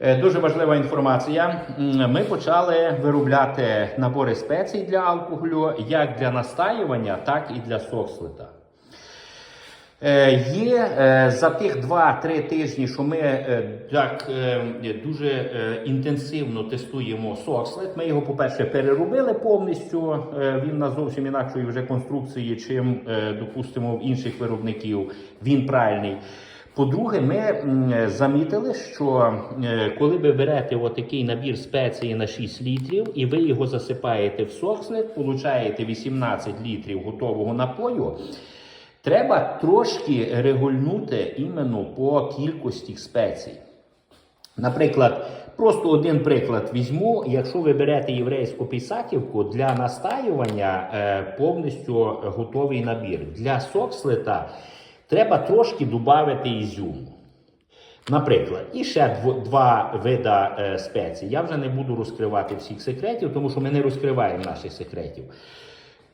Е, Дуже важлива інформація. Ми почали виробляти набори спецій для алкоголю як для настаювання, так і для сокслита. Е, Є е, за тих 2-3 тижні, що ми так дуже інтенсивно тестуємо сокслет. Ми його, по-перше, переробили повністю. Він на зовсім інакшої вже конструкції, чим, допустимо, в інших виробників. Він правильний. По-друге, ми замітили, що е, коли ви берете отакий набір спеції на 6 літрів і ви його засипаєте в сокслет, получаєте 18 літрів готового напою. Треба трошки регульнути іменно по кількості спецій. Наприклад, просто один приклад візьму. Якщо ви берете єврейську пісаківку для настаювання е, повністю готовий набір. Для сокслета треба трошки додати ізюму. Наприклад, і ще два вида е, спецій. Я вже не буду розкривати всіх секретів, тому що ми не розкриваємо наших секретів.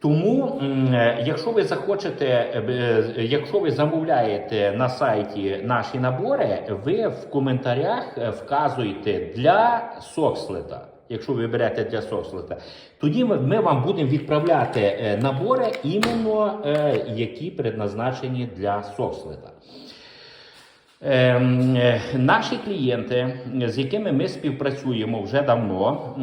Тому, е, якщо ви захочете, е, е, якщо ви замовляєте на сайті наші набори, ви в коментарях вказуєте для сокслета. Якщо ви берете для сокслета, тоді ми, вам будемо відправляти е, набори іменно е, які предназначені для сокслета. Ем, е, Наші клієнти, з якими ми співпрацюємо вже давно,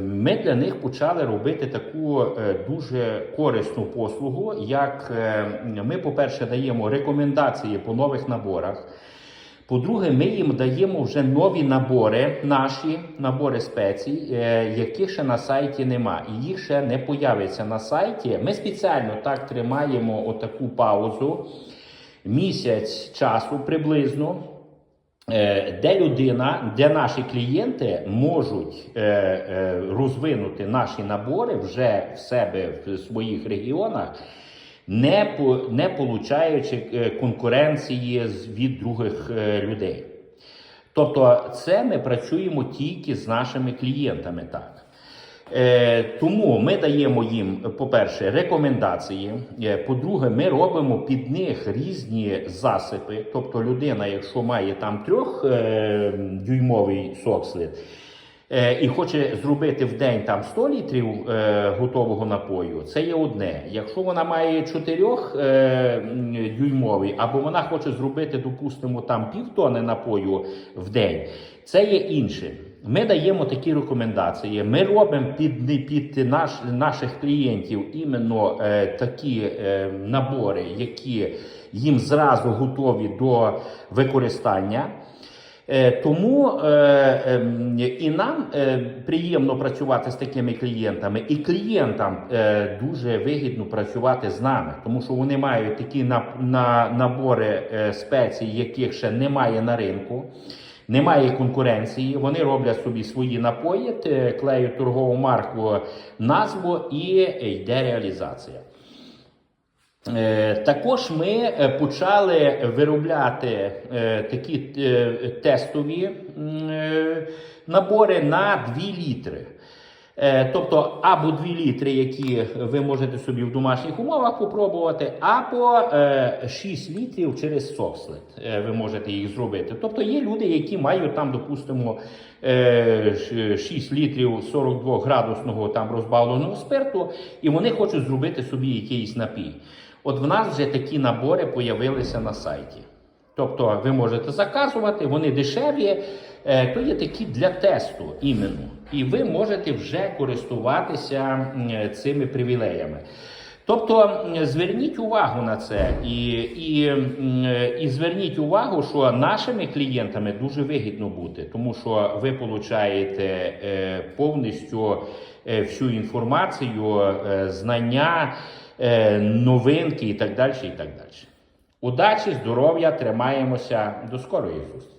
ми для них почали робити таку дуже корисну послугу. Як ми, по-перше, даємо рекомендації по нових наборах. По-друге, ми їм даємо вже нові набори, наші набори спецій, е, яких ще на сайті нема, і їх ще не появиться на сайті. Ми спеціально так тримаємо отаку паузу. Місяць часу приблизно, е, де людина, де наші клієнти можуть е, розвинути наші набори вже в себе в своїх регіонах, не, не получаючи е, конкуренції від других е, людей. Тобто, це ми працюємо тільки з нашими клієнтами так. Е, тому ми даємо їм, по-перше, рекомендації. Е, По-друге, ми робимо під них різні засипи. Тобто, людина, якщо має там трьохдюймовий сокслит е, і хоче зробити в день там 100 літрів е, готового напою, це є одне. Якщо вона має 4 е, дюймовий, або вона хоче зробити, допустимо, там півтони напою в день, це є інше. Ми даємо такі рекомендації. Ми робимо під, під наш, наших клієнтів іменно е, такі е, набори, які їм зразу готові до використання. Е, Тому е, ем, і нам е, приємно працювати з такими клієнтами, і клієнтам дуже вигідно працювати з нами, тому що вони мають такі на, на, набори спецій, яких ще немає на ринку. Немає конкуренції, вони роблять собі свої напої, клеють торгову марку, назву і йде реалізація. Е, Також ми е, почали виробляти е, такі тестові набори на 2 літри. Тобто або 2 літри, які ви можете собі в домашніх умовах попробувати, або е, 6 літрів через сокслет е, ви можете їх зробити. Тобто є люди, які мають там, допустимо, е, 6 літрів 42 градусного там розбавленого спирту, і вони хочуть зробити собі якийсь напій. От в нас вже такі набори появилися на сайті. Тобто ви можете заказувати, вони дешеві, е, то є такі для тесту іменно. І ви можете вже користуватися цими привілеями. Тобто зверніть увагу на це і, і, і зверніть увагу, що нашими клієнтами дуже вигідно бути, тому що ви получаєте е, повністю е, всю інформацію, знання, новинки і так далі. І так далі. Удачі, здоров'я, тримаємося. До скорої зустрічі!